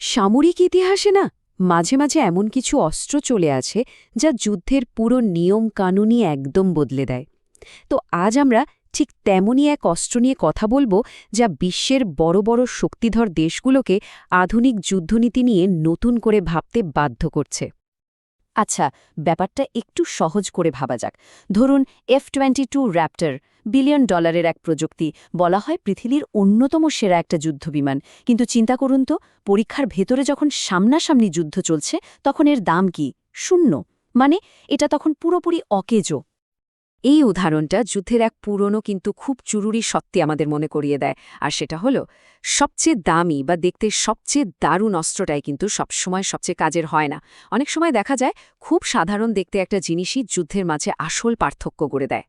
সামরিক ইতিহাসে না মাঝে মাঝে এমন কিছু অস্ত্র চলে আছে যা যুদ্ধের পুরো নিয়ম কানুনই একদম বদলে দেয়। তো আজ আমরা ঠিক তেমনই এক অস্ত্র নিয়ে কথা বলব যা বিশ্বের বড় বড় শক্তিধর দেশগুলোকে আধুনিক যুদ্ধনীতি নিয়ে নতুন করে ভাবতে বাধ্য করছে। আচ্ছা ব্যাপারটা একটু সহজ করে ভাবা যাক। ধরুন F twenty two raptor billion ডলারের এক প্রযুক্তি, বলা হয় পৃথিবীর অন্যতম সেরা একটা যুদ্ধবিমান কিন্তু চিন্তা করুন তো, পরীক্ষার ভেতরে যখন সামনাসামনি যুদ্ধ চলছে, তখন এর দাম কি? শূন্য। মানে এটা তখন পুরোপুরি অকেজো। এই উদাহরণটা যুদ্ধের এক পুরনো কিন্তু খুব জরুরি সত্যি আমাদের মনে করিয়ে দেয়। আর সেটা হলো, সবচেয়ে দামি বা দেখতে সবচেয়ে দারুণ অস্ত্রটাই কিন্তু সবসময় সবচেয়ে কাজের হয় না। অনেক সময় দেখা যায়, খুব সাধারণ দেখতে একটা জিনিসই যুদ্ধের মাঝে আসল পার্থক্য করে দেয়।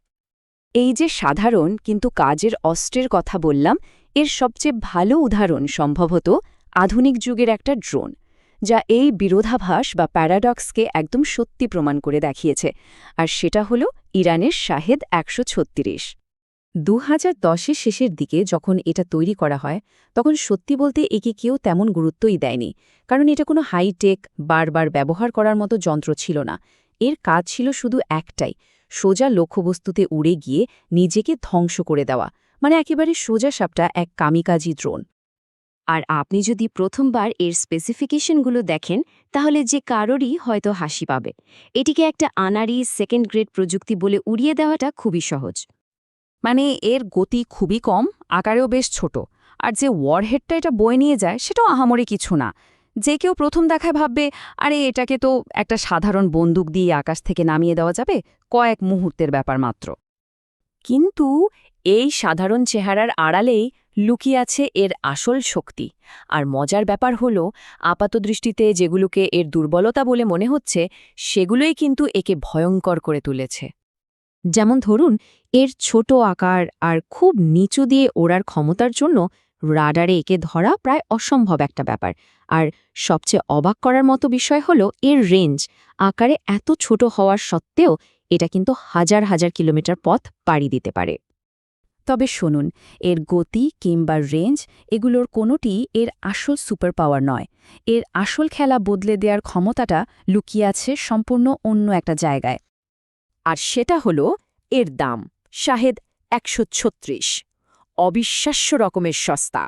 এই যে সাধারণ কিন্তু কাজের অস্ত্রের কথা বললাম, এর সবচেয়ে ভালো উদাহরণ সম্ভবত আধুনিক যুগের একটা ড্রোন। যা এই বিরোধাভাস বা প্যারাডক্সকে একদম সত্যি প্রমাণ করে দেখিয়েছে। আর সেটা হল ইরানের শাহেদ একশো ছত্রিশ। দু হাজার শেষের দিকে যখন এটা তৈরি করা হয়, তখন সত্যি বলতে একে কেউ তেমন গুরুত্বই দেয়নি। কারণ এটা কোনো হাইটেক, বারবার ব্যবহার করার মতো যন্ত্র ছিল না। এর কাজ ছিল শুধু একটাই, সোজা লক্ষ্যবস্তুতে উড়ে গিয়ে নিজেকে ধ্বংস করে দেওয়া। মানে একেবারে সোজা সাপটা এক কামিকাজি ড্রোন আর আপনি যদি প্রথমবার এর স্পেসিফিকেশনগুলো দেখেন, তাহলে যে কারোরই হয়তো হাসি পাবে। এটিকে একটা আনারি সেকেন্ড গ্রেড প্রযুক্তি বলে উড়িয়ে দেওয়াটা খুবই সহজ। মানে এর গতি খুবই কম, আকারেও বেশ ছোট। আর যে ওয়ারহেডটা এটা বয়ে নিয়ে যায়, সেটাও আহামরি কিছু না। যে কেউ প্রথম দেখায় ভাববে, আরে, এটাকে তো একটা সাধারণ বন্দুক দিয়ে আকাশ থেকে নামিয়ে দেওয়া যাবে? কয়েক মুহূর্তের ব্যাপার মাত্র। কিন্তু এই সাধারণ চেহারার আড়ালেই লুকিয়ে আছে এর আসল শক্তি। আর মজার ব্যাপার হল, আপাতদৃষ্টিতে যেগুলোকে এর দুর্বলতা বলে মনে হচ্ছে, সেগুলোই কিন্তু একে ভয়ঙ্কর করে তুলেছে। যেমন ধরুন, এর ছোট আকার আর খুব নিচু দিয়ে ওড়ার ক্ষমতার জন্য রাডারে একে ধরা প্রায় অসম্ভব একটা ব্যাপার। আর সবচেয়ে অবাক করার মতো বিষয় হল, এর রেঞ্জ আকারে এত ছোট হওয়ার সত্ত্বেও এটা কিন্তু হাজার হাজার কিলোমিটার পথ পাড়ি দিতে পারে। তবে শুনুন, এর গতি কিংবা রেঞ্জ এগুলোর কোনোটি এর আসল সুপার পাওয়ার নয়। এর আসল খেলা বদলে দেওয়ার ক্ষমতাটা লুকিয়ে আছে সম্পূর্ণ অন্য একটা জায়গায়। আর সেটা হল এর দাম, শাহেদ একশো ছত্রিশ। অবিশ্বাস্য রকমের সস্তা।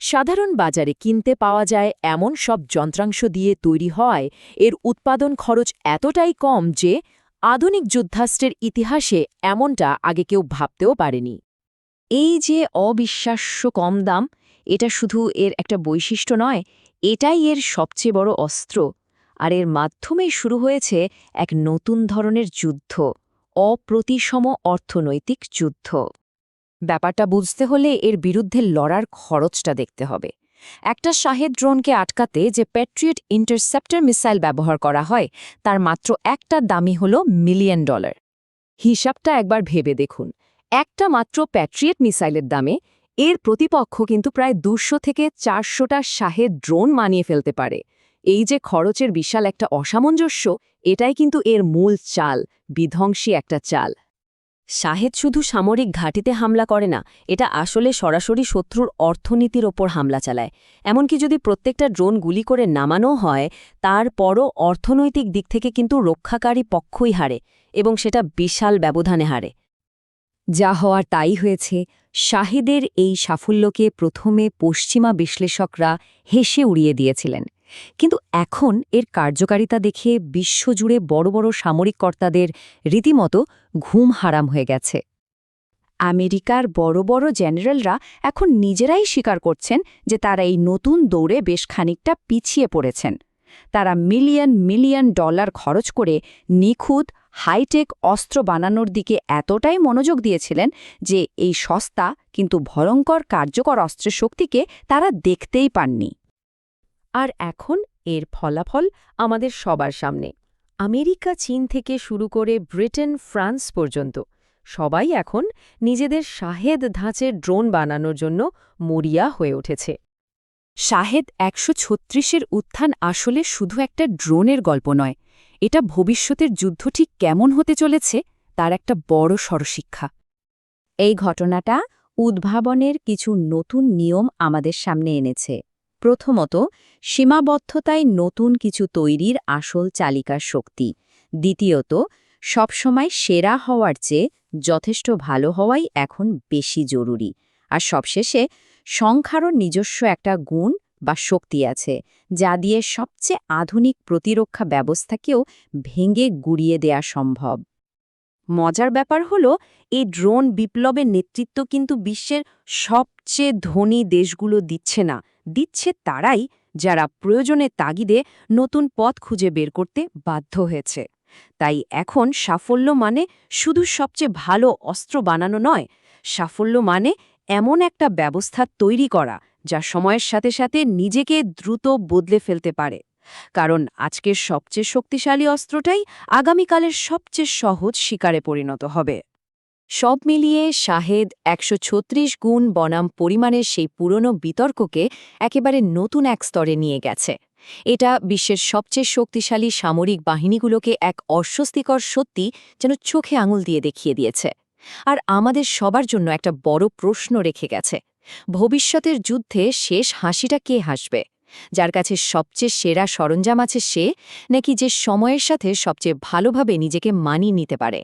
সাধারণ বাজারে কিনতে পাওয়া যায় এমন সব যন্ত্রাংশ দিয়ে তৈরি হয় এর উৎপাদন খরচ এতটাই কম যে আধুনিক যুদ্ধাস্ত্রের ইতিহাসে এমনটা আগে কেউ ভাবতেও পারেনি। এই যে অবিশ্বাস্য কম দাম, এটা শুধু এর একটা বৈশিষ্ট্য নয়, এটাই এর সবচেয়ে বড় অস্ত্র। আর এর মাধ্যমেই শুরু হয়েছে এক নতুন ধরনের যুদ্ধ, অপ্রতিসম অর্থনৈতিক যুদ্ধ। ব্যাপারটা বুঝতে হলে এর বিরুদ্ধে লড়ার খরচটা দেখতে হবে। একটা শাহেদ ড্রোনকে আটকাতে যে প্যাট্রিয়েট ইন্টারসেপ্টর মিসাইল ব্যবহার করা হয়, তার মাত্র একটা দামি হল মিলিয়ন ডলার হিসাবটা একবার ভেবে দেখুন। একটা মাত্র প্যাট্রিয়েট মিসাইলের দামে, এর প্রতিপক্ষ কিন্তু প্রায় দুশো থেকে চারশোটা শাহেদ ড্রোন মানিয়ে ফেলতে পারে। এই যে খরচের বিশাল একটা অসামঞ্জস্য, এটাই কিন্তু এর মূল চাল, বিধ্বংসী একটা চাল। শাহেদ শুধু সামরিক ঘাঁটিতে হামলা করে না, এটা আসলে সরাসরি শত্রুর অর্থনীতির ওপর হামলা চালায়। এমনকি যদি প্রত্যেকটা ড্রোন গুলি করে নামানো হয়, তারপরও অর্থনৈতিক দিক থেকে কিন্তু রক্ষাকারী পক্ষই হারে, এবং সেটা বিশাল ব্যবধানে হারে। যা হওয়ার তাই হয়েছে, শাহেদের এই সাফল্যকে প্রথমে পশ্চিমা বিশ্লেষকরা হেসে উড়িয়ে দিয়েছিলেন। কিন্তু এখন এর কার্যকারিতা দেখে বিশ্বজুড়ে বড় বড় সামরিক কর্তাদের রীতিমতো ঘুম হারাম হয়ে গেছে। আমেরিকার বড় বড় জেনারেলরা এখন নিজেরাই স্বীকার করছেন যে তারা এই নতুন দৌড়ে বেশ খানিকটা পিছিয়ে পড়েছেন। তারা মিলিয়ন মিলিয়ন ডলার খরচ করে নিখুঁত হাইটেক অস্ত্র বানানোর দিকে এতটাই মনোযোগ দিয়েছিলেন যে এই সস্তা কিন্তু ভয়ঙ্কর কার্যকর অস্ত্রের শক্তিকে তারা দেখতেই পাননি। আর এখন এর ফলাফল আমাদের সবার সামনে। আমেরিকা, চীন থেকে শুরু করে ব্রিটেন, ফ্রান্স পর্যন্ত সবাই এখন নিজেদের শাহেদ ধাঁচের ড্রোন বানানোর জন্য মরিয়া হয়ে উঠেছে। শাহেদ একশো ছত্রিশের উত্থান আসলে শুধু একটা ড্রোনের গল্প নয় এটা ভবিষ্যতের যুদ্ধ ঠিক কেমন হতে চলেছে তার একটা বড় সরশিক্ষা এই ঘটনাটা উদ্ভাবনের কিছু নতুন নিয়ম আমাদের সামনে এনেছে। প্রথমত, সীমাবদ্ধতায় নতুন কিছু তৈরির আসল চালিকার শক্তি। দ্বিতীয়ত, সবসময় সেরা হওয়ার চেয়ে যথেষ্ট ভালো হওয়াই এখন বেশি জরুরি। আর সবশেষে, সংখ্যারও নিজস্ব একটা গুণ বা শক্তি আছে, যা দিয়ে সবচেয়ে আধুনিক প্রতিরক্ষা ব্যবস্থাকেও ভেঙে গুড়িয়ে দেয়া সম্ভব। মজার ব্যাপার হলো, এই ড্রোন বিপ্লবের নেতৃত্ব কিন্তু বিশ্বের সবচেয়ে ধনী দেশগুলো দিচ্ছে না। দিচ্ছে তারাই, যারা প্রয়োজনে তাগিদে নতুন পথ খুঁজে বের করতে বাধ্য হয়েছে। তাই এখন সাফল্য মানে শুধু সবচেয়ে ভালো অস্ত্র বানানো নয়, সাফল্য মানে এমন একটা ব্যবস্থা তৈরি করা যা সময়ের সাথে সাথে নিজেকে দ্রুত বদলে ফেলতে পারে। কারণ আজকের সবচেয়ে শক্তিশালী অস্ত্রটাই আগামীকালের সবচেয়ে সহজ শিকারে পরিণত হবে। সব মিলিয়ে শাহেদ একশো ছত্রিশ গুণ বনাম পরিমাণের সেই পুরনো বিতর্ককে একেবারে নতুন এক স্তরে নিয়ে গেছে। এটা বিশ্বের সবচেয়ে শক্তিশালী সামরিক বাহিনীগুলোকে এক অস্বস্তিকর সত্যি যেন চোখে আঙুল দিয়ে দেখিয়ে দিয়েছে। আর আমাদের সবার জন্য একটা বড় প্রশ্ন রেখে গেছে। ভবিষ্যতের যুদ্ধে শেষ হাসিটা কে হাসবে? যার কাছে সবচেয়ে সেরা সরঞ্জাম আছে সে, নাকি যে সময়ের সাথে সবচেয়ে ভালোভাবে নিজেকে মানিয়ে নিতে পারে?